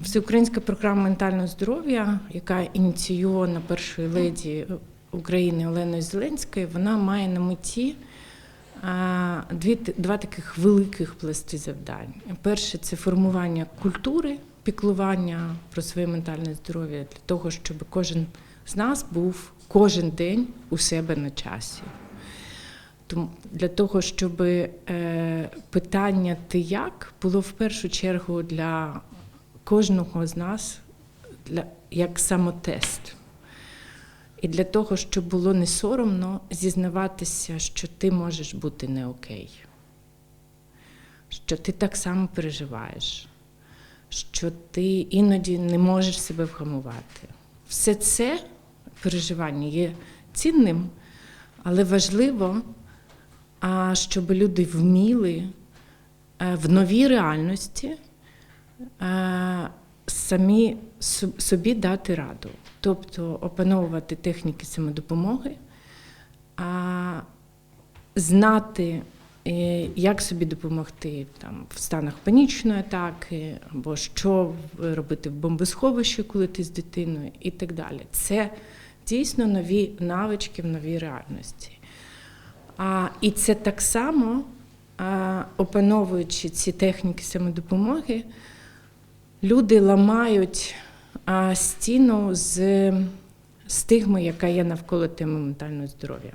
Всеукраїнська програма ментального здоров'я, яка ініційована першою леді України Оленою Зеленською, вона має на меті дві, два таких великих пласти завдань. Перше це формування культури, піклування про своє ментальне здоров'я для того, щоб кожен з нас був кожен день у себе на часі. Тому для того, щоб е, питання ти як було в першу чергу для кожного з нас для, як самотест. І для того, щоб було не соромно зізнаватися, що ти можеш бути не окей, що ти так само переживаєш, що ти іноді не можеш себе вгамувати. Все це переживання є цінним, але важливо, щоб люди вміли е, в новій реальності самі собі дати раду, тобто опановувати техніки самодопомоги, а, знати, е, як собі допомогти там, в станах панічної атаки, або що робити в бомбосховищі, коли ти з дитиною, і так далі. Це дійсно нові навички в новій реальності. А, і це так само, а, опановуючи ці техніки самодопомоги, люди ламають стіну з стигми, яка є навколо теми ментального здоров'я.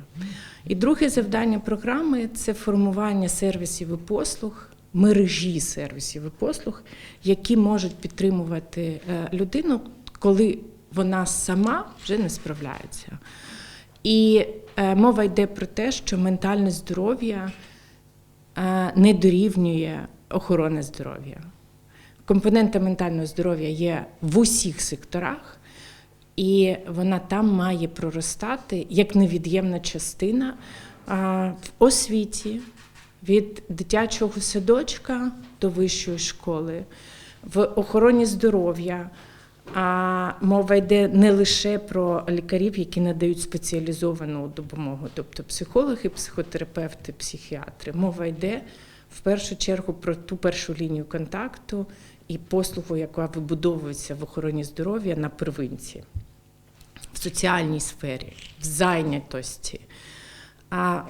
І друге завдання програми це формування сервісів і послуг, мережі сервісів і послуг, які можуть підтримувати е, людину, коли вона сама вже не справляється. І е, мова йде про те, що ментальне здоров'я е, не дорівнює охорони здоров'я. Компонента ментального здоров'я є в усіх секторах, і вона там має проростати як невід'ємна частина в освіті від дитячого садочка до вищої школи, в охороні здоров'я. А мова йде не лише про лікарів, які надають спеціалізовану допомогу, тобто психологи, психотерапевти, психіатри. Мова йде в першу чергу про ту першу лінію контакту і послугу, яка вибудовується в охороні здоров'я на первинці, в соціальній сфері, в зайнятості. А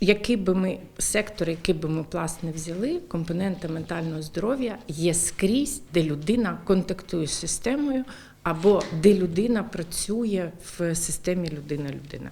який би ми сектор, який би ми пласт не взяли, компонента ментального здоров'я є скрізь, де людина контактує з системою, або де людина працює в системі людина-людина.